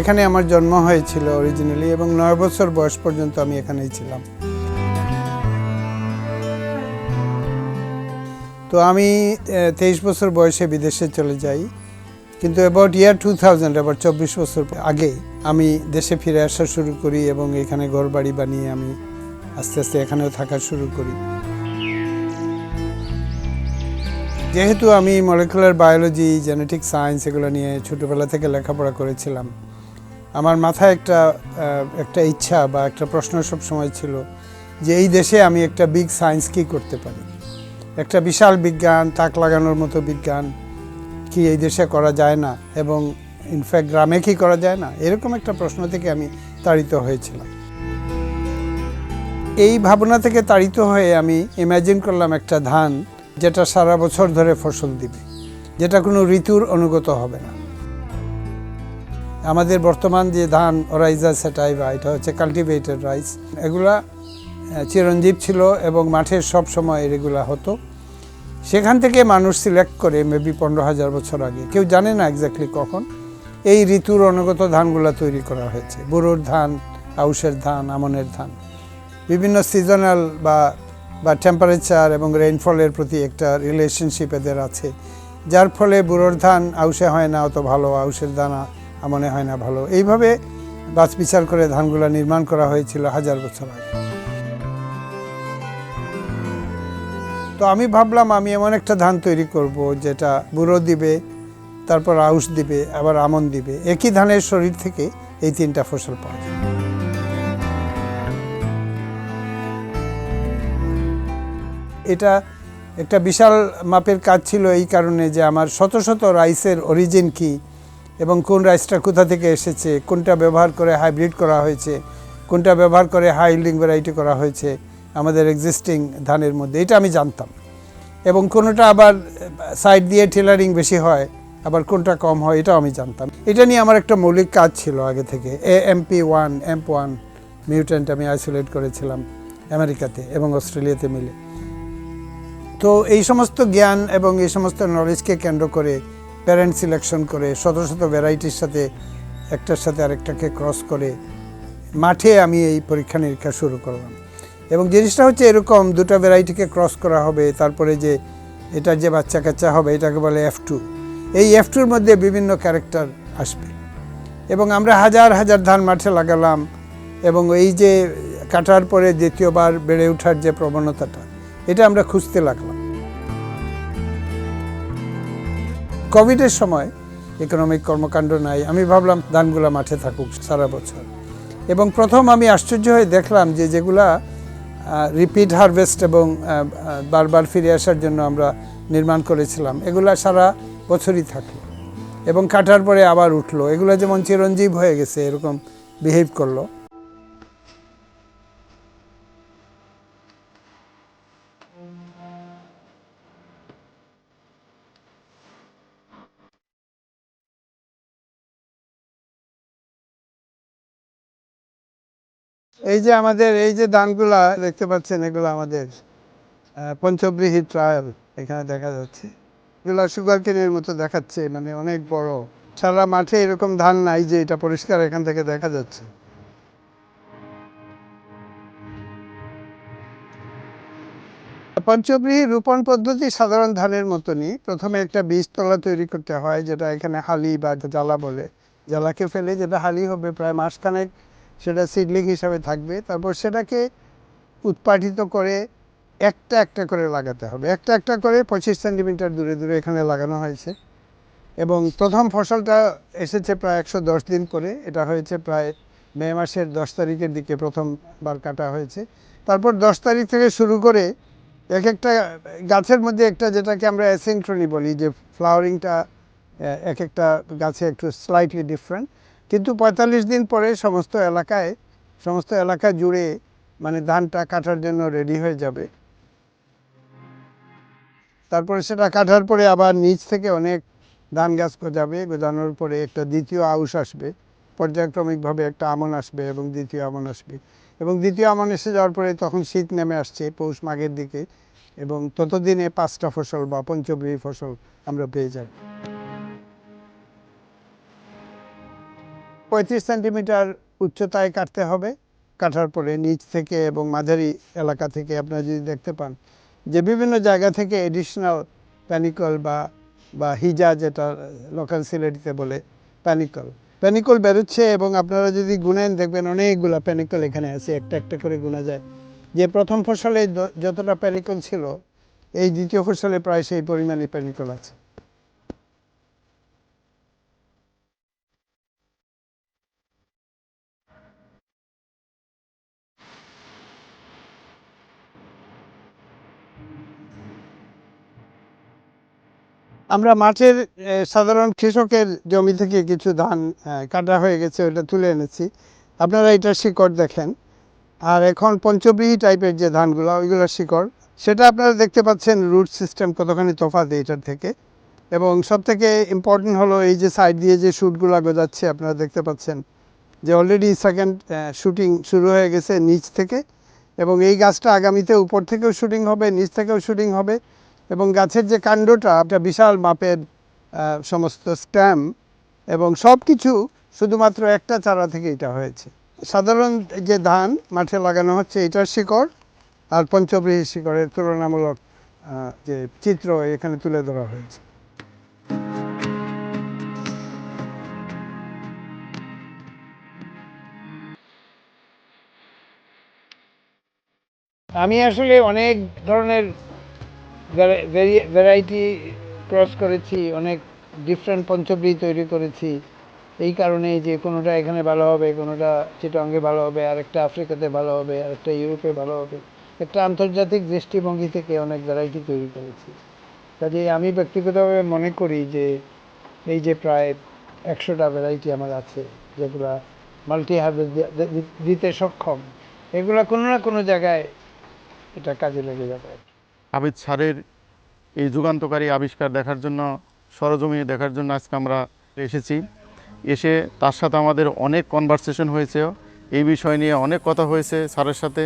এখানে আমার জন্ম হয়েছিল অরিজিনালি এবং নয় বছর বয়স পর্যন্ত আমি এখানেই ছিলাম। তো আমি তেইশ বছর বয়সে বিদেশে চলে যাই। কিন্তু অ্যাবাউট ইয়ার টু থাউজেন্ড আবার চব্বিশ বছর আগে আমি দেশে ফিরে আসা শুরু করি এবং এখানে ঘর বাড়ি বানিয়ে আমি আস্তে আস্তে এখানেও থাকা শুরু করি। যেহেতু আমি মলিকুলার বায়োলজি জেনেটিক সায়েন্স এগুলো নিয়ে ছোটোবেলা থেকে লেখাপড়া করেছিলাম আমার মাথায় একটা একটা ইচ্ছা বা একটা প্রশ্ন সব সময় ছিল যে এই দেশে আমি একটা বিগ সায়েন্স কি করতে পারি? একটা বিশাল বিজ্ঞান, তাক লাগানোর মতো বিজ্ঞান কি এই দেশে করা যায় না? এবং ইনফ্যাক্ট গ্রামে কি করা যায় না? এরকম একটা প্রশ্ন থেকে আমি তাড়িত হয়েছিলাম। এই ভাবনা থেকে তাড়িত হয়ে আমি ইমাজিন করলাম একটা ধান যেটা সারা বছর ধরে ফসল দিবে, যেটা কোনো ঋতুর অনুগত হবে না। আমাদের বর্তমান যে ধান ওরাইজা সেটাইবা এটা হচ্ছে কাল্টিভেটেড রাইস এগুলা চিরঞ্জীব ছিল এবং মাঠের সব সময় এগুলা হতো। সেখান থেকে মানুষ সিলেক্ট করে মেবি পনেরো হাজার বছর আগে, কেউ জানে না এক্স্যাক্টলি কখন, এই ঋতুর অনুগত ধানগুলা তৈরি করা হয়েছে। বোরোর ধান, আউশের ধান, আমনের ধান। বিভিন্ন সিজনাল বা বা টেম্পারেচার এবং রেইনফলের প্রতি একটা রিলেশনশিপ এদের আছে। যার ফলে বুড়োর ধান আউশে হয় না, অত ভালো আউশের দানা আমনে হয় না ভালো। এইভাবে বাছ বিচার করে ধানগুলা নির্মাণ করা হয়েছিল হাজার বছর আগে। তো আমি ভাবলাম আমি এমন একটা ধান তৈরি করব যেটা বুড়ো দিবে, তারপর আউশ দিবে, আবার আমন দিবে। একই ধানের শরীর থেকে এই তিনটা ফসল পাওয়া যায়। এটা একটা বিশাল মাপের কাজ ছিল এই কারণে যে আমার শত শত রাইসের অরিজিন কি এবং কোন রাইসটা কোথা থেকে এসেছে, কোনটা ব্যবহার করে হাইব্রিড করা হয়েছে, কোনটা ব্যবহার করে হাই ইল্ডিং ভ্যারাইটি করা হয়েছে আমাদের এক্সিস্টিং ধানের মধ্যে, এটা আমি জানতাম। এবং কোনোটা আবার সাইড দিয়ে টেলারিং বেশি হয়, আবার কোনটা কম হয়, এটাও আমি জানতাম। এটা নিয়ে আমার একটা মৌলিক কাজ ছিল আগে থেকে। এ MP one MP one mutant আমি আইসোলেট করেছিলাম আমেরিকাতে এবং অস্ট্রেলিয়াতে মিলে। তো এই সমস্ত জ্ঞান এবং এই সমস্ত নলেজকে কেন্দ্র করে প্যারেন্ট সিলেকশন করে শত শত ভ্যারাইটির সাথে একটার সাথে আরেকটাকে ক্রস করে মাঠে আমি এই পরীক্ষা নিরীক্ষা শুরু করলাম। এবং জিনিসটা হচ্ছে এরকম দুটো ভ্যারাইটিকে ক্রস করা হবে, তারপরে যে এটার যে বাচ্চা কাচ্চা হবে, এটাকে বলে এফ টু এই এফ টুর মধ্যে বিভিন্ন ক্যারেক্টার আসবে। এবং আমরা হাজার হাজার ধান মাঠে লাগালাম এবং এই যে কাটার পরে দ্বিতীয়বার বেড়ে ওঠার যে প্রবণতাটা, এটা আমরা খুঁজতে লাগলাম। কোভিডের সময় ইকোনমিক কর্মকাণ্ড নাই। আমি ভাবলাম ধানগুলা মাঠে থাকুক সারা বছর। এবং প্রথম আমি আশ্চর্য হয়ে দেখলাম যে যেগুলা রিপিট হারভেস্ট এবং বারবার ফিরে আসার জন্য আমরা নির্মাণ করেছিলাম, এগুলা সারা বছরই থাকল এবং কাটার পরে আবার উঠল। এগুলো যেমন চিরঞ্জীব হয়ে গেছে, এরকম বিহেভ করল। এই যে আমাদের এই যে ধানগুলা দেখতে পাচ্ছেন এগুলো আমাদের আহ, পঞ্চব্রীহি ট্রায়াল এখানে দেখা যাচ্ছে। এগুলো সুগার কেনের মতো দেখাচ্ছে মানে অনেক বড়। সারা মাঠে এরকম ধান নাই যে এটা পরিষ্কার এখান থেকে দেখা যাচ্ছে। পঞ্চব্রীহি রোপণ পদ্ধতি সাধারণ ধানের মতনই। প্রথমে একটা বীজতলা তৈরি করতে হয় যেটা এখানে হালি বা জ্বালা বলে। জ্বালাকে ফেলে যেটা হালি হবে প্রায় মাসখানেক সেটা সিডলিং হিসাবে থাকবে। তারপর সেটাকে উৎপাদিত করে একটা একটা করে লাগাতে হবে। একটা একটা করে পঁচিশ সেন্টিমিটার দূরে দূরে এখানে লাগানো হয়েছে। এবং প্রথম ফসলটা এসেছে প্রায় একশো দশ দিন করে। এটা হয়েছে প্রায় মে মাসের দশ তারিখের দিকে প্রথমবার কাটা হয়েছে। তারপর দশ তারিখ থেকে শুরু করে এক একটা গাছের মধ্যে একটা যেটাকে আমরা অ্যাসিনক্রনি বলি, যে ফ্লাওয়ারিংটা এক একটা গাছে একটু স্লাইটলি ডিফারেন্ট কিন্তু পঁয়তাল্লিশ দিন পরে সমস্ত এলাকায়, সমস্ত এলাকা জুড়ে মানে ধানটা কাটার জন্য রেডি হয়ে যাবে। তারপরে সেটা কাটার পরে আবার নিচ থেকে অনেক ধান গাছ গজাবে, গজানোর পরে একটা দ্বিতীয় আউশ আসবে। পর্যায়ক্রমিকভাবে একটা আমন আসবে এবং দ্বিতীয় আমন আসবে। এবং দ্বিতীয় আমন এসে যাওয়ার পরে তখন শীত নেমে আসছে পৌষ মাঘের দিকে এবং ততদিনে পাঁচটা ফসল বা পঞ্চব্রী ফসল আমরা পেয়ে যাব পঁয়ত্রিশ সেন্টিমিটার উচ্চতায় কাটতে হবে। কাটার পরে নিচ থেকে এবং মাঝারি এলাকা থেকে আপনারা যদি দেখতে পান যে বিভিন্ন জায়গা থেকে এডিশনাল প্যানিকল বা বা হিজা যেটা লোকাল সিলেটিতে বলে প্যানিকল প্যানিকল বেরোচ্ছে এবং আপনারা যদি গুনেন দেখবেন অনেকগুলা প্যানিকল এখানে আছে, একটা একটা করে গুনা যায়। যে প্রথম ফসলে যতটা প্যানিকল ছিল, এই দ্বিতীয় ফসলে প্রায় সেই পরিমাণে প্যানিকল আছে। আমরা মাঠের সাধারণ কৃষকের জমি থেকে কিছু ধান কাটা হয়ে গেছে, ওটা তুলে এনেছি। আপনারা এটা শিকড় দেখেন। আর এখন পঞ্চব্রীহি টাইপের যে ধানগুলো, ওইগুলো শিকড়। সেটা আপনারা দেখতে পাচ্ছেন রুট সিস্টেম কতখানি তফাৎ এটার থেকে। এবং সব থেকে ইম্পর্টেন্ট হলো এই যে সাইড দিয়ে যে শ্যুটগুলো গজাচ্ছে, আপনারা দেখতে পাচ্ছেন যে অলরেডি সেকেন্ড শুটিং শুরু হয়ে গেছে নিচ থেকে। এবং এই গাছটা আগামীতে উপর থেকেও শুটিং হবে, নিচ থেকেও শুটিং হবে। এবং গাছের যে কাণ্ডটা একটা বিশাল মাপের সমস্ত স্ট্যাম এবং সব কিছু শুধুমাত্র একটা চারা থেকে এটা হয়েছে। সাধারণ যে ধান মাঠে লাগানো হচ্ছে, এটার শিকড় আর পঞ্চব্রীহি শিকড়ের তুলনামূলক যে চিত্র এখানে তুলে ধরা হয়েছে। আমি আসলে অনেক ধরনের ভ্যারাইটি ক্রস করেছি, অনেক ডিফারেন্ট পঞ্চব্রী তৈরি করেছি। এই কারণে যে কোনোটা এখানে ভালো হবে, কোনোটা চিটাঙ্গে ভালো হবে, আরেকটা আফ্রিকাতে ভালো হবে, আরেকটা ইউরোপে ভালো হবে। একটা আন্তর্জাতিক দৃষ্টিভঙ্গি থেকে অনেক ভ্যারাইটি তৈরি করেছি। কাজেই আমি ব্যক্তিগতভাবে মনে করি যে এই যে প্রায় একশোটা ভ্যারাইটি আমার আছে, যেগুলা মাল্টি হার্ভেস্ট দিতে সক্ষম। এগুলো কোনো না কোনো জায়গায় এটা কাজে লেগে যাবে। আবিদ স্যারের এই যুগান্তকারী আবিষ্কার দেখার জন্য, সরজমিনে দেখার জন্য আজকে আমরা এসেছি। এসে তার সাথে আমাদের অনেক কনভারসেশন হয়েছে। এই বিষয় নিয়ে অনেক কথা হয়েছে স্যারের সাথে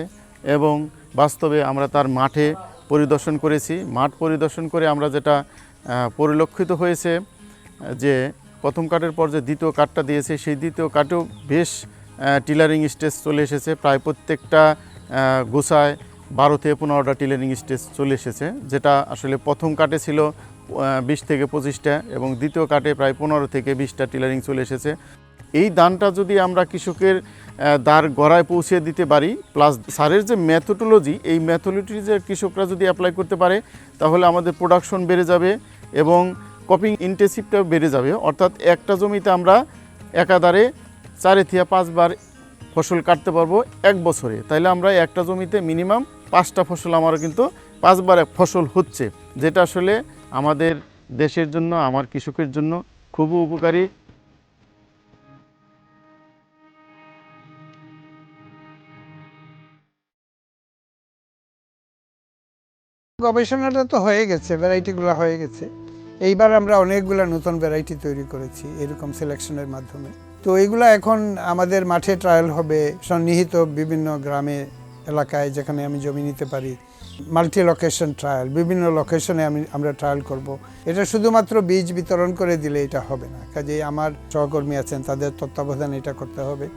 এবং বাস্তবে আমরা তার মাঠে পরিদর্শন করেছি। মাঠ পরিদর্শন করে আমরা যেটা পরিলক্ষিত হয়েছে, যে প্রথম কাটের পর যে দ্বিতীয় কাঠটা দিয়েছে, সেই দ্বিতীয় কাটেও বেশ টিলারিং স্টেজ চলে এসেছে। প্রায় প্রত্যেকটা গোছায় বারো থেকে পনেরোটা টিলারিং স্টেজ চলে এসেছে, যেটা আসলে প্রথম কাটে ছিল বিশ থেকে পঁচিশটা এবং দ্বিতীয় কাটে প্রায় পনেরো থেকে বিশটা টিলারিং চলে এসেছে। এই দানটা যদি আমরা কৃষকের দ্বার গড়ায় পৌঁছে দিতে পারি প্লাস সারের যে ম্যাথোডোলজি এই ম্যাথোলজি যে কৃষকরা যদি অ্যাপ্লাই করতে পারে, তাহলে আমাদের প্রোডাকশন বেড়ে যাবে এবং কপিং ইন্টেন্সিভটাও বেড়ে যাবে। অর্থাৎ একটা জমিতে আমরা একাধারে চারে থেকে পাঁচবার ফসল কাটতে পারব এক বছরে। তাইলে আমরা একটা জমিতে মিনিমাম পাঁচটা ফসল আমার কিন্তু পাঁচবার এক ফসল হচ্ছে, যেটা আসলে আমাদের দেশের জন্য, আমার কৃষকের জন্য খুবই উপকারী। গবেষণাটা তো হয়ে গেছে, ভ্যারাইটিগুলো হয়ে গেছে। এইবার আমরা অনেকগুলো নতুন ভ্যারাইটি তৈরি করেছি এরকম সিলেকশনের মাধ্যমে। তো এগুলো এখন আমাদের মাঠে ট্রায়াল হবে, সন্নিহিত বিভিন্ন গ্রামে এলাকায় যেখানে আমি জমি নিতে পারি মাল্টি লোকেশন ট্রায়াল বিভিন্ন লোকেশনে আমি, আমরা ট্রায়াল করব। এটা শুধুমাত্র বীজ বিতরণ করে দিলে এটা হবে না। কাজেই আমার সহকর্মী আছেন, তাদের তত্ত্বাবধানে এটা করতে হবে।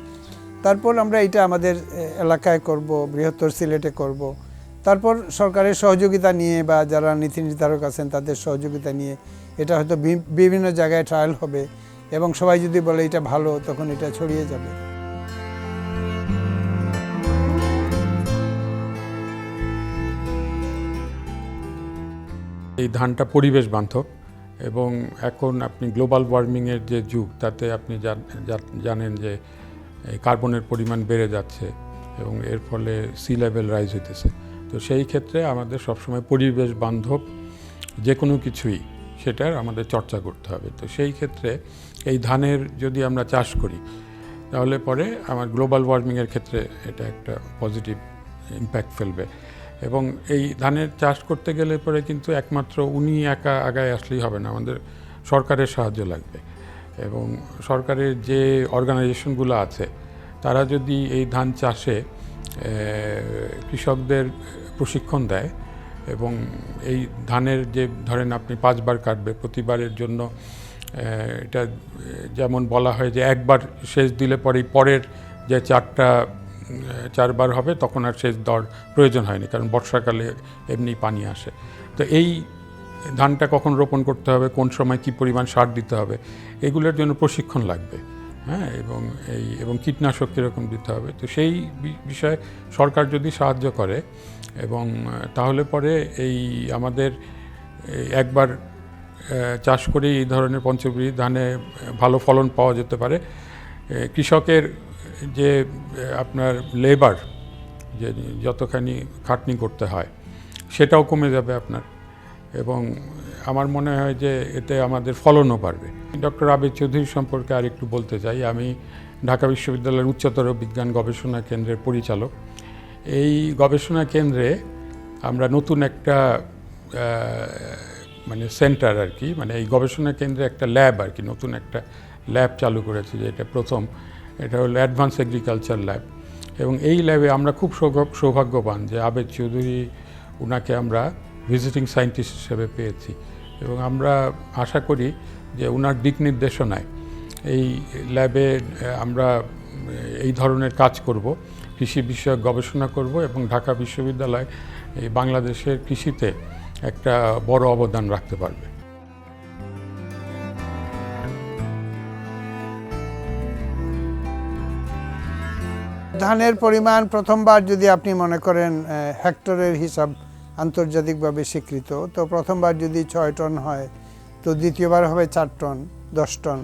তারপর আমরা এটা আমাদের এলাকায় করব, বৃহত্তর সিলেটে করব। তারপর সরকারের সহযোগিতা নিয়ে বা যারা নীতি নির্ধারক আছেন, তাদের সহযোগিতা নিয়ে এটা হয়তো বিভিন্ন জায়গায় ট্রায়াল হবে এবং সবাই যদি বলে এটা ভালো, তখন এটা ছড়িয়ে যাবে। এই ধানটা পরিবেশ বান্ধব এবং এখন আপনি গ্লোবাল ওয়ার্মিংয়ের যে যুগ, তাতে আপনি জানেন যে কার্বনের পরিমাণ বেড়ে যাচ্ছে এবং এর ফলে সি লেভেল রাইজ হইতেছে। তো সেই ক্ষেত্রে আমাদের সবসময় পরিবেশ বান্ধব যে কোনো কিছুই, সেটার আমাদের চর্চা করতে হবে। তো সেই ক্ষেত্রে এই ধানের যদি আমরা চাষ করি, তাহলে পরে আমার গ্লোবাল ওয়ার্মিংয়ের ক্ষেত্রে এটা একটা পজিটিভ ইম্প্যাক্ট ফেলবে। এবং এই ধানের চাষ করতে গেলে পরে কিন্তু একমাত্র উনি একা আগায় আসলেই হবে না, আমাদের সরকারের সাহায্য লাগবে। এবং সরকারের যে অর্গানাইজেশনগুলো আছে, তারা যদি এই ধান চাষে কৃষকদের প্রশিক্ষণ দেয় এবং এই ধানের যে ধরেন আপনি পাঁচবার কাটবে প্রতিবারের জন্য এটা যেমন বলা হয় যে একবার শেষ দিলে পরেই পরের যে চারটা চারবার হবে, তখন আর সেচ দেওয়ার প্রয়োজন হয়নি, কারণ বর্ষাকালে এমনি পানি আসে। তো এই ধানটা কখন রোপণ করতে হবে, কোন সময় কি পরিমাণ সার দিতে হবে, এগুলোর জন্য প্রশিক্ষণ লাগবে হ্যাঁ এবং এই, এবং কীটনাশক কীরকম দিতে হবে। তো সেই বিষয়ে সরকার যদি সাহায্য করে, এবং তাহলে পরে এই আমাদের একবার চাষ করে এই ধরনের পঞ্চব্রী ধানে ভালো ফলন পাওয়া যেতে পারে। কৃষকের যে আপনার লেবার যে, যতখানি খাটনি করতে হয়, সেটাও কমে যাবে আপনার। এবং আমার মনে হয় যে, এতে আমাদের ফলনও বাড়বে। ডক্টর আবিদ চৌধুরী সম্পর্কে আর একটু বলতে চাই। আমি ঢাকা বিশ্ববিদ্যালয়ের উচ্চতর বিজ্ঞান গবেষণা কেন্দ্রের পরিচালক। এই গবেষণা কেন্দ্রে আমরা নতুন একটা মানে সেন্টার আর কি মানে এই গবেষণা কেন্দ্রে একটা ল্যাব আর কি, নতুন একটা ল্যাব চালু করেছে, যেটা প্রথম এটা হলো অ্যাডভান্স এগ্রিকালচার ল্যাব। এবং এই ল্যাবে আমরা খুব সৌভাগ- সৌভাগ্যবান যে আবেদ চৌধুরী ওনাকে আমরা ভিজিটিং সায়েন্টিস্ট হিসেবে পেয়েছি। এবং আমরা আশা করি যে ওনার দিক নির্দেশনায় এই ল্যাবে, আমরা এই ধরনের কাজ করব। কৃষি বিষয়ক গবেষণা করব এবং ঢাকা বিশ্ববিদ্যালয় এই বাংলাদেশের কৃষিতে একটা বড় অবদান রাখতে পারবে। ধানের পরিমাণ প্রথমবার যদি আপনি মনে করেন হেক্টরের হিসাব আন্তর্জাতিকভাবে স্বীকৃত, তো প্রথমবার যদি ছয় টন হয়, তো দ্বিতীয়বার হবে চার টন, দশ টন।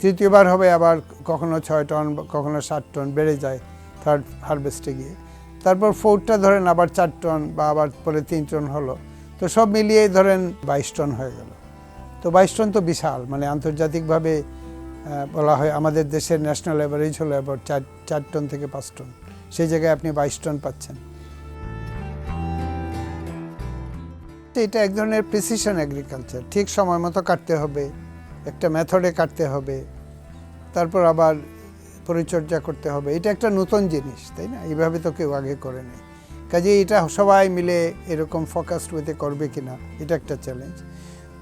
তৃতীয়বার হবে আবার কখনো ছয় টন, কখনো সাত টন বেড়ে যায় থার্ড হারভেস্টে গিয়ে। তারপর ফোরটা ধরেন আবার চার টন বা আবার পরে তিন টন হলো, তো সব মিলিয়ে ধরেন বাইশ টন হয়ে গেল। তো বাইশ টন তো বিশাল মানে আন্তর্জাতিকভাবে বলা হয় আমাদের দেশের ন্যাশনাল অ্যাভারেজ হলো এবার চার চার টন থেকে পাঁচ টন। সেই জায়গায় আপনি বাইশ টন পাচ্ছেন। এটা এক ধরনের প্রিসিশন অ্যাগ্রিকালচার ঠিক সময় মতো কাটতে হবে, একটা মেথডে কাটতে হবে, তারপর আবার পরিচর্যা করতে হবে। এটা একটা নতুন জিনিস, তাই না? এইভাবে তো কেউ আগে করে নেই। কাজে এটা সবাই মিলে এরকম ফোকাসড ওয়েতে করবে কিনা, এটা একটা চ্যালেঞ্জ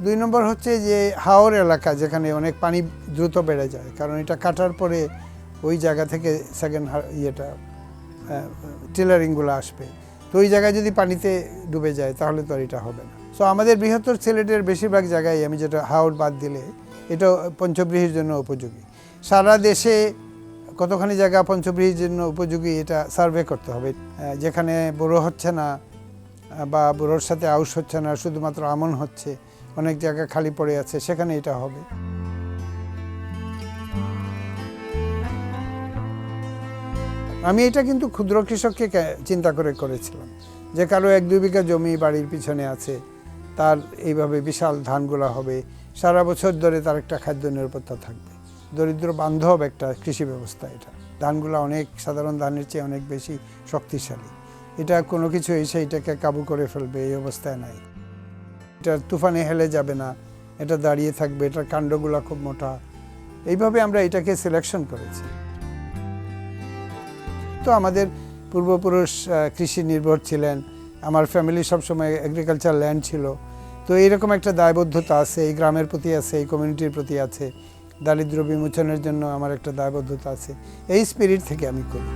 দুই নম্বর হচ্ছে যে হাওর এলাকা যেখানে অনেক পানি দ্রুত বেড়ে যায়, কারণ এটা কাটার পরে ওই জায়গা থেকে সেকেন্ড ইয়েটা টেলারিংগুলো আসবে। তো ওই জায়গায় যদি পানিতে ডুবে যায় তাহলে তো আর এটা হবে না। সো আমাদের বৃহত্তর সিলেটের বেশিরভাগ জায়গায় আমি যেটা হাওর বাদ দিলে, এটা পঞ্চব্রীহির জন্য উপযোগী। সারা দেশে কতখানি জায়গা পঞ্চব্রীহির জন্য উপযোগী এটা সার্ভে করতে হবে। যেখানে বড়ো হচ্ছে না, বা বড়োর সাথে আউশ হচ্ছে না, শুধুমাত্র আমন হচ্ছে। অনেক জায়গা খালি পড়ে আছে, সেখানে এটা হবে। আমি এটা কিন্তু ক্ষুদ্র কৃষককে চিন্তা করে করেছিলাম, যে কারও এক দুই বিঘা জমি বাড়ির পিছনে আছে, তার এইভাবে বিশাল ধানগুলো হবে, সারা বছর ধরে তার একটা খাদ্য নিরাপত্তা থাকবে। দরিদ্র বান্ধব একটা কৃষি ব্যবস্থা এটা। ধানগুলো অনেক, সাধারণ ধানের চেয়ে অনেক বেশি শক্তিশালী। এটা কোনো কিছু এসে এটাকে কাবু করে ফেলবে, এই অবস্থায় নাই। এটা তুফানে হেলে যাবে না, এটা দাঁড়িয়ে থাকবে, এটার কাণ্ডগুলো খুব মোটা। এইভাবে আমরা এটাকে সিলেকশন করেছি। তো আমাদের পূর্বপুরুষ কৃষি নির্ভর ছিলেন। আমার ফ্যামিলি সবসময় এগ্রিকালচার ল্যান্ড ছিল। তো এইরকম একটা দায়বদ্ধতা আছে, এই গ্রামের প্রতি আছে, এই কমিউনিটির প্রতি আছে। দারিদ্র বিমোচনের জন্য আমার একটা দায়বদ্ধতা আছে। এই স্পিরিট থেকে আমি করি।